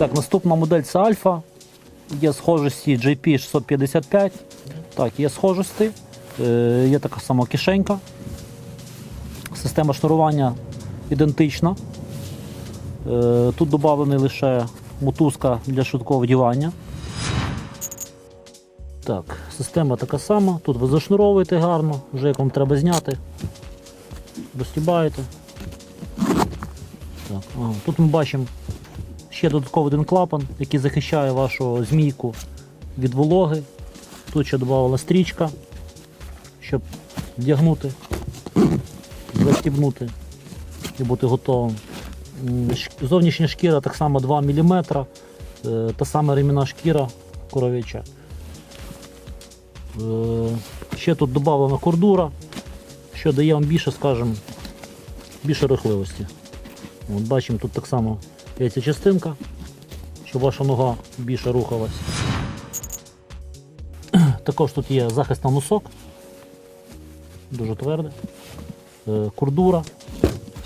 Так, наступна модель це Альфа. Є схожості JP 655. Так, є схожості. Е, є така сама кишенька. Система шнурування ідентична. Е, тут додавлений лише мотузка для швидкого вдівання. Так, система така сама. Тут ви зашнуровуєте гарно, вже як вам треба зняти. Розтібаєте. Так, ага. Тут ми бачимо ще додатковий один клапан, який захищає вашу змійку від вологи. Тут ще додавала стрічка, щоб вдягнути, застібнути і бути готовим. Зовнішня шкіра так само 2 мм, та сама ремінна шкіра коров'яча. Е, Ще тут додана кордура, що дає вам більше, скажімо, більше рухливості. От бачимо, тут так само ця частинка, щоб ваша нога більше рухалась. Також тут є захист на носок, дуже тверде. Е, Кордура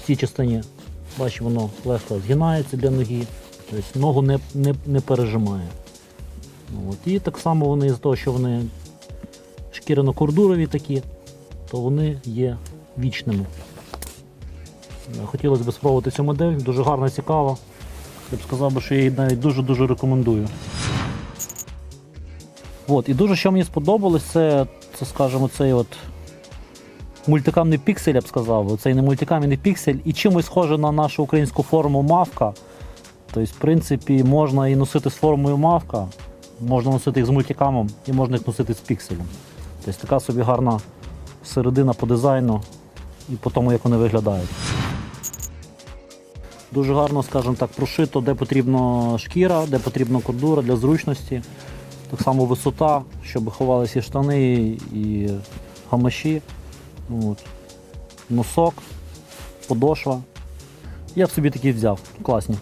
в цій частині, бачимо, воно легко згинається для ноги, тобто ногу не, не, не пережимає. От. І так само вони з того, що вони шкіряно-кордурові такі, то вони є вічними. Хотілося б спробувати цю модель, дуже гарна, цікава. Я б сказав, що я її навіть дуже-дуже рекомендую. От, і дуже що мені сподобалось, це, це скажімо, цей от мультикамний піксель, я б сказав. Цей не мультикамний піксель і чимось схоже на нашу українську форму мавка. Тобто, в принципі, можна і носити з формою мавка, можна носити їх з мультикамом і можна їх носити з пікселем. Тобто така собі гарна середина по дизайну і по тому, як вони виглядають. Дуже гарно, скажімо так, прошито, де потрібна шкіра, де потрібна кордура для зручності. Так само висота, щоб ховалися і штани і гамаші. От. Носок, подошва. Я б собі такі взяв. Класні.